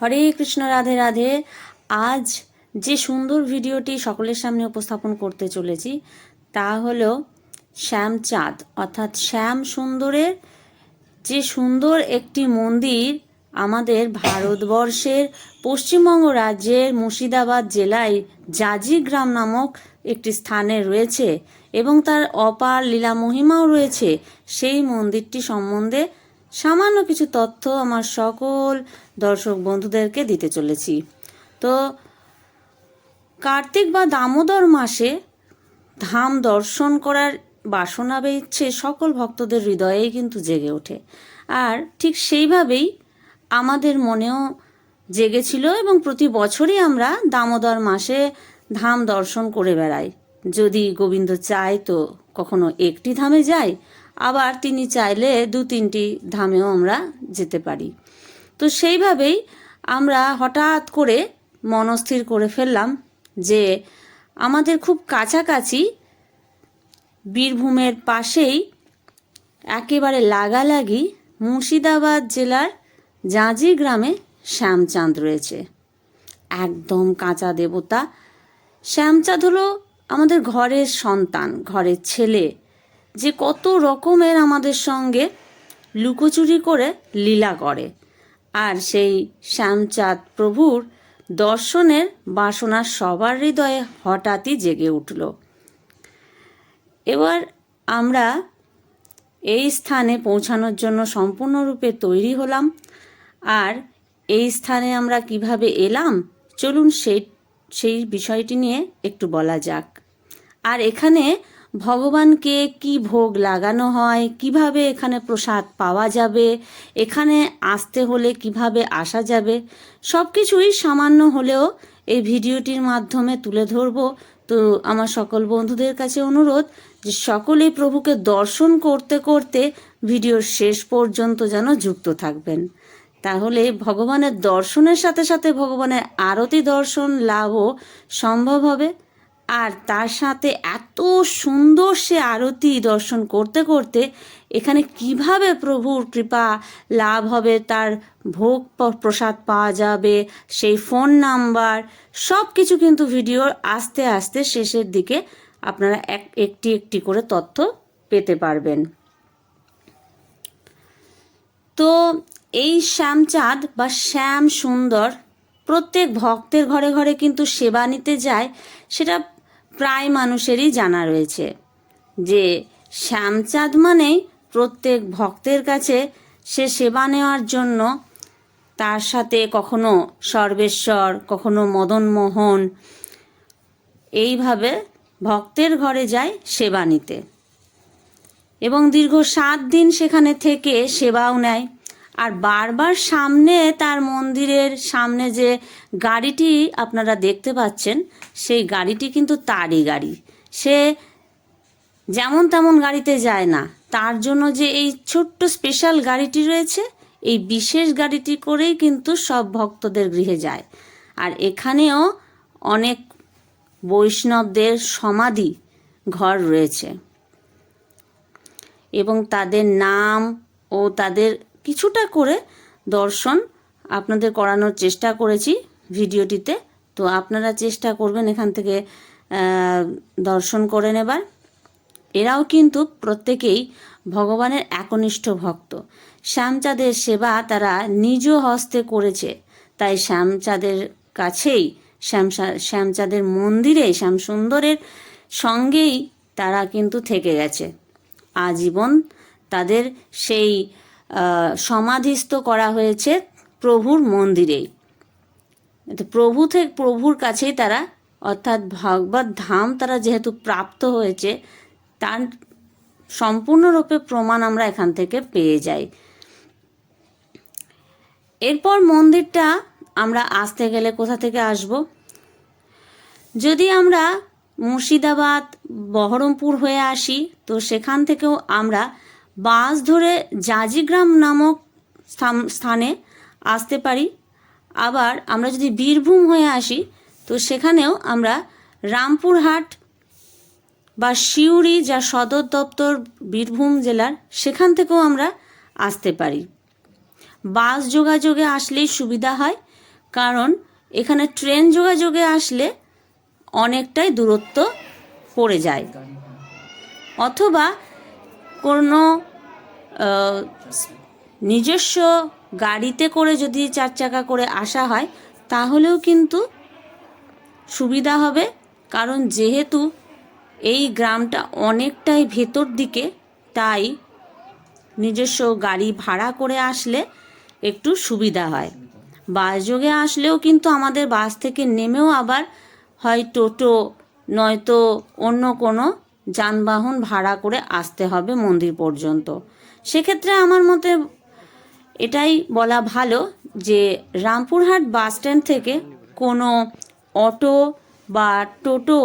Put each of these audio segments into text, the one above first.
হরে কৃষ্ণ, রাধে রাধে। আজ যে সুন্দর ভিডিওটি সকলের সামনে উপস্থাপন করতে চলেছি, তা হলো শ্যামচাঁদ, অর্থাৎ শ্যাম সুন্দরের যে সুন্দর একটি মন্দির আমাদের ভারতবর্ষের পশ্চিমবঙ্গ রাজ্যের মুর্শিদাবাদ জেলায় জাজি গ্রাম নামক একটি স্থানে রয়েছে এবং তার অপার লীলা মহিমাও রয়েছে। সেই মন্দিরটি সম্বন্ধে সামান্য কিছু তথ্য আমার সকল দর্শক বন্ধুদেরকে দিতে চলেছি। তো কার্তিক বা দামোদর মাসে ধাম দর্শন করার বাসনা বা ইচ্ছে সকল ভক্তদের হৃদয়েই কিন্তু জেগে ওঠে। আর ঠিক সেইভাবেই আমাদের মনেও জেগেছিল এবং প্রতি বছরই আমরা দামোদর মাসে ধাম দর্শন করে বেড়াই। যদি গোবিন্দ চায় তো কখনো একটি ধামে যাই আবার তিনি চাইলে দু তিনটি ধামেও আমরা যেতে পারি। তো সেইভাবেই আমরা হঠাৎ করে মনস্থির করে ফেললাম যে আমাদের খুব কাছাকাছি বীরভূমের পাশেই একেবারে লাগালাগি মুর্শিদাবাদ জেলার জাঁজি গ্রামে শ্যামচাঁদ রয়েছে। একদম কাঁচা দেবতা। শ্যামচাঁদ হলো আমাদের ঘরের সন্তান, ঘরের ছেলে। যে কত রকমের আমাদের সঙ্গে লুকোচুরি করে লীলা করে। আর সেই শ্যামচাঁদ প্রভুর দর্শনের বাসনা সবার হৃদয়ে হঠাৎই জেগে উঠল। এবার আমরা এই স্থানে পৌঁছানোর জন্য সম্পূর্ণরূপে তৈরি হলাম। আর এই স্থানে আমরা কীভাবে এলাম? চলুন সেই সেই বিষয়টি নিয়ে একটু বলা যাক। আর এখানে ভগবানকে কি ভোগ লাগানো হয়? কীভাবে এখানে প্রসাদ পাওয়া যাবে? এখানে আসতে হলে কীভাবে আসা যাবে? সব কিছুই সামান্য হলেও এই ভিডিওটির মাধ্যমে তুলে ধরব। তো আমার সকল বন্ধুদের কাছে অনুরোধ যে সকলে প্রভুকে দর্শন করতে করতে ভিডিওর শেষ পর্যন্ত যেন যুক্ত থাকবেন। তাহলে ভগবানের দর্শনের সাথে সাথে ভগবানের আরতি দর্শন লাভও সম্ভব হবে। আর তার সাথে এত সুন্দর সে আরতি দর্শন করতে করতে এখানে কীভাবে প্রভুর কৃপা লাভ হবে, তার ভোগ প্রসাদ পাওয়া যাবে, সেই ফোন নাম্বার সব কিছু কিন্তু ভিডিওর আস্তে আস্তে শেষের দিকে আপনারা এক, একটি একটি করে তথ্য পেতে পারবেন। তো এই শ্যামচাঁদ বা শ্যাম সুন্দর প্রত্যেক ভক্তের ঘরে ঘরে কিন্তু সেবা নিতে যায়, সেটা প্রায় মানুষেরই জানা রয়েছে যে শ্যামচাঁদ মানেই প্রত্যেক ভক্তের কাছে সে সেবা নেওয়ার জন্য তার সাথে কখনো সর্বেশ্বর, কখনো মদনমোহন এইভাবে ভক্তের ঘরে যায় সেবা নিতে। এবং দীর্ঘ সাত দিন সেখানে থেকে সেবাও নেয়। আর বারবার সামনে তার মন্দিরের সামনে যে গাড়িটি আপনারা দেখতে পাচ্ছেন, সেই গাড়িটি কিন্তু তারই গাড়ি। সে যেমন তেমন গাড়িতে যায় না। তার জন্য যে এই ছোট্ট স্পেশাল গাড়িটি রয়েছে, এই বিশেষ গাড়িটি করেই কিন্তু সব ভক্তদের গৃহে যায়। আর এখানেও অনেক বৈষ্ণবদের সমাধি ঘর রয়েছে। এবং তাদের নাম ও তাদের কিছুটা করে দর্শন আপনাদের করানোর চেষ্টা করেছি ভিডিওটিতে। তো আপনারা চেষ্টা করবেন এখান থেকে দর্শন করে নেবার। এরাও কিন্তু প্রত্যেকেই ভগবানের একনিষ্ঠ ভক্ত। শ্যামচাঁদের সেবা তারা নিজ হস্তে করেছে। তাই শ্যামচাঁদের কাছেই, শ্যাম, শ্যামচাঁদের মন্দিরে শ্যামসুন্দরের সঙ্গেই তারা কিন্তু থেকে গেছে। আজীবন তাদের সেই সমাধিস্থ করা হয়েছে প্রভুর মন্দিরেই প্রভু থেকে প্রভুর কাছেই তারা, অর্থাৎ ভগবত ধাম তারা যেহেতু প্রাপ্ত হয়েছে, তার সম্পূর্ণরূপে প্রমাণ আমরা এখান থেকে পেয়ে যাই। এরপর মন্দিরটা আমরা আসতে গেলে কোথা থেকে আসব? যদি আমরা মুর্শিদাবাদ, বহরমপুর হয়ে আসি, তো সেখান থেকেও আমরা বাস ধরে জাজিগ্রাম নামক স্থান- আসতে পারি। আবার আমরা যদি বীরভূম হয়ে আসি, তো সেখানেও আমরা রামপুরহাট বা সিউড়ি যা সদর দপ্তর বীরভূম জেলার, সেখান থেকেও আমরা আসতে পারি। বাস যোগাযোগে আসলেই সুবিধা হয়, কারণ এখানে ট্রেন যোগাযোগে আসলে অনেকটাই দূরত্ব পড়ে যায়। অথবা কোনো নিজস্ব গাড়িতে করে যদি চার চাকা করে আসা হয়, তাহলেও কিন্তু সুবিধা হবে। কারণ যেহেতু এই গ্রামটা অনেকটাই ভেতর দিকে, তাই নিজস্ব গাড়ি ভাড়া করে আসলে একটু সুবিধা হয়। বাস যোগে আসলেও কিন্তু আমাদের বাস থেকে নেমেও আবার হয় টোটো, নয়তো অন্য কোনো যানবাহন ভাড়া করে আসতে হবে মন্দির পর্যন্ত। সেক্ষেত্রে আমার মতে এটাই বলা ভালো যে রামপুরহাট বাস স্ট্যান্ড থেকে কোনো অটো বা টোটো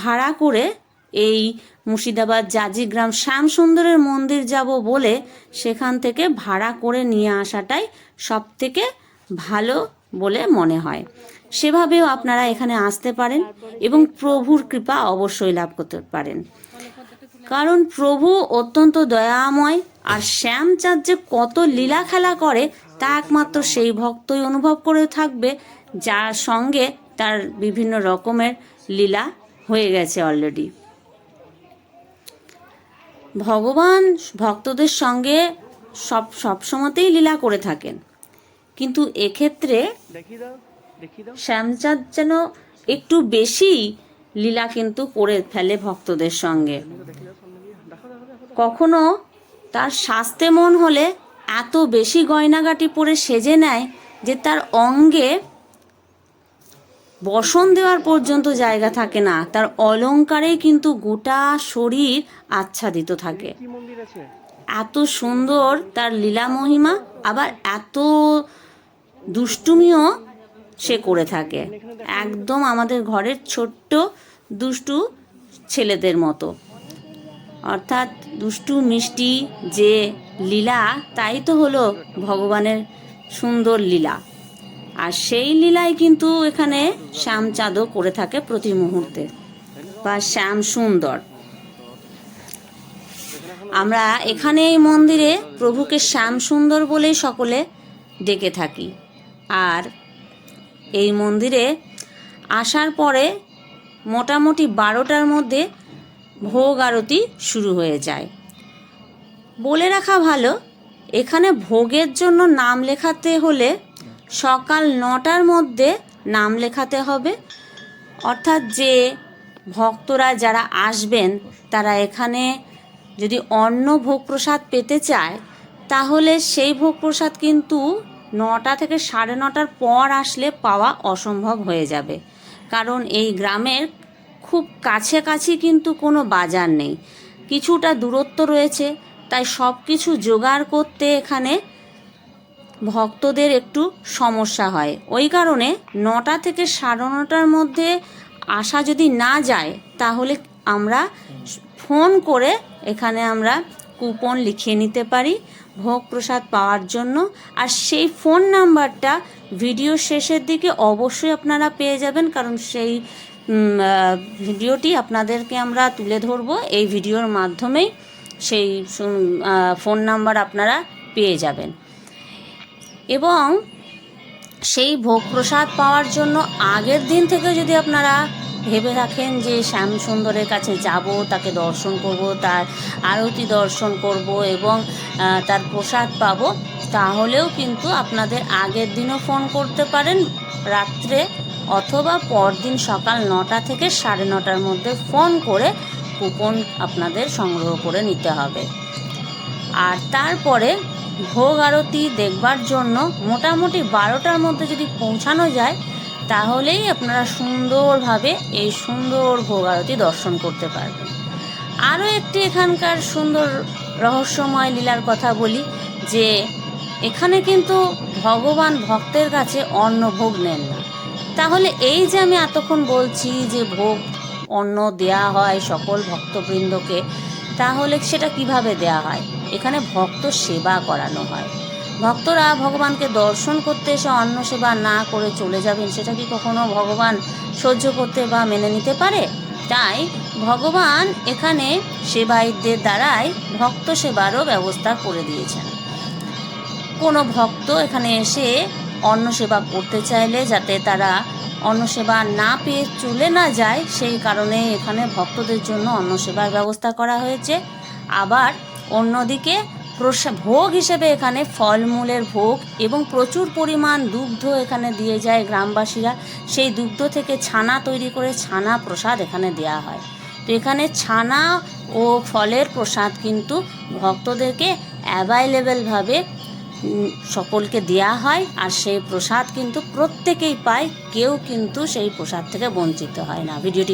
ভাড়া করে এই মুর্শিদাবাদ জাজিগ্রাম শ্যামসুন্দরের মন্দির যাব বলে সেখান থেকে ভাড়া করে নিয়ে আসাটাই সব থেকে ভালো বলে মনে হয়। সেভাবেও আপনারা এখানে আসতে পারেন এবং প্রভুর কৃপা অবশ্যই লাভ করতে পারেন। কারণ প্রভু অত্যন্ত দয়াময় আর শ্যামচাঁদ যে কত লীলা খেলা করে, তা একমাত্র সেই ভক্তই অনুভব করে থাকবে, যার সঙ্গে তার বিভিন্ন রকমের লীলা হয়ে গেছে অলরেডি ভগবান ভক্তদের সঙ্গে সব সবসময়তেই লীলা করে থাকেন। কিন্তু এক্ষেত্রে শ্যামচাঁদ যেন একটু বেশি লীলা কিন্তু করে ফেলে ভক্তদের সঙ্গে। কখনো তার স্বাস্থ্যে মন হলে এত বেশি গয়নাগাটি পরে সেজে নেয় যে তার অঙ্গে বসন দেওয়ার পর্যন্ত জায়গা থাকে না। তার অলংকারেই কিন্তু গোটা শরীর আচ্ছাদিত থাকে। এত সুন্দর তার লীলা মহিমা আবার এত দুষ্টুমিও সে করে থাকে। একদম আমাদের ঘরের ছোট্ট দুষ্টু ছেলেদের মতো। অর্থাৎ দুষ্টু, মিষ্টি যে লীলা, তাই তো হলো ভগবানের সুন্দর লীলা। আর সেই লীলাই কিন্তু এখানে শ্যাম চাঁদও করে থাকে প্রতি মুহূর্তে, বা শ্যাম সুন্দর। আমরা এখানে এই মন্দিরে প্রভুকে শ্যাম সুন্দর বলেই সকলে ডেকে থাকি। আর এই মন্দিরে আসার পরে মোটামুটি বারোটার মধ্যে ভোগ আরতি শুরু হয়ে যায়। বলে রাখা ভালো, এখানে ভোগের জন্য নাম লেখাতে হলে সকাল নটার মধ্যে নাম লেখাতে হবে। অর্থাৎ যে ভক্তরা যারা আসবেন, তারা এখানে যদি অন্য ভোগ প্রসাদ পেতে চায়, তাহলে সেই ভোগ প্রসাদ কিন্তু নটা থেকে সাড়ে নটার পর আসলে পাওয়া অসম্ভব হয়ে যাবে। কারণ এই গ্রামের খুব কাছাকাছি কিন্তু কোনো বাজার নেই। কিছুটা দূরত্ব রয়েছে, তাই সব কিছু জোগাড় করতে এখানে ভক্তদের একটু সমস্যা হয়। ওই কারণে নটা থেকে সাড়ে নটার মধ্যে আসা যদি না যায়, তাহলে আমরা ফোন করে এখানে আমরা কুপন লিখিয়ে নিতে পারি ভোগ প্রসাদ পাওয়ার জন্য। আর সেই ফোন নাম্বারটা ভিডিও শেষের দিকে অবশ্যই আপনারা পেয়ে যাবেন, কারণ সেই ভিডিওটি আপনাদেরকে আমরা তুলে ধরবো। এই ভিডিওর মাধ্যমেই সেই ফোন নাম্বার আপনারা পেয়ে যাবেন। এবং সেই ভোগ প্রসাদ পাওয়ার জন্য আগের দিন থেকে যদি আপনারা ভেবে রাখেন যে শ্যাম সুন্দরের কাছে যাব, তাকে দর্শন করব, তার আরতি দর্শন করব এবং তার প্রসাদ পাবো, তাহলেও কিন্তু আপনাদের আগের দিনও ফোন করতে পারেন, রাত্রে অথবা পরদিন সকাল নটা থেকে সাড়ে নটার মধ্যে ফোন করে কুপন আপনাদের সংগ্রহ করে নিতে হবে। আর তারপরে ভোগ আরতি দেখবার জন্য মোটামুটি বারোটার মধ্যে যদি পৌঁছানো যায়, তাহলেই আপনারা সুন্দরভাবে এই সুন্দর ভোগ আরতি দর্শন করতে পারবেন। আরও একটি এখানকার সুন্দর রহস্যময় লীলার কথা বলি, যে এখানে কিন্তু ভগবান ভক্তের কাছে অন্ন ভোগ নেন না। তাহলে এই যে আমি এতক্ষণ বলছি যে ভোগ অন্ন দেয়া হয় সকল ভক্তবৃন্দকে, তাহলে সেটা কীভাবে দেয়া হয়? এখানে ভক্ত সেবা করানো হয়। ভক্তরা ভগবানকে দর্শন করতে এসে অন্ন সেবা না করে চলে যাবেন, সেটা কি কখনো ভগবান সহ্য করতে বা মেনে নিতে পারে? তাই ভগবান এখানে সেবায়িতদের দ্বারাই ভক্ত সেবারও ব্যবস্থা করে দিয়েছেন। কোনো ভক্ত এখানে এসে অন্ন সেবা করতে চাইলে যাতে তারা অন্ন সেবা না পেয়ে চলে না যায়, সেই কারণে এখানে ভক্তদের জন্য অন্ন সেবার ব্যবস্থা করা হয়েছে। আবার অন্যদিকে ভোগ হিসেবে এখানে ফলমূলের ভোগ এবং প্রচুর পরিমাণ দুগ্ধ এখানে দিয়ে যায় গ্রামবাসীরা। সেই দুগ্ধ থেকে ছানা তৈরি করে ছানা প্রসাদ এখানে দেয়া হয়। তো এখানে ছানা ও ফলের প্রসাদ কিন্তু ভক্তদেরকে অ্যাভাইলেবেলভাবে সকলকে দেয়া হয়, আর সেই প্রসাদ কিন্তু প্রত্যেকেই পায়, কেউ কিন্তু সেই প্রসাদ থেকে বঞ্চিত হয় না। ভিডিওটি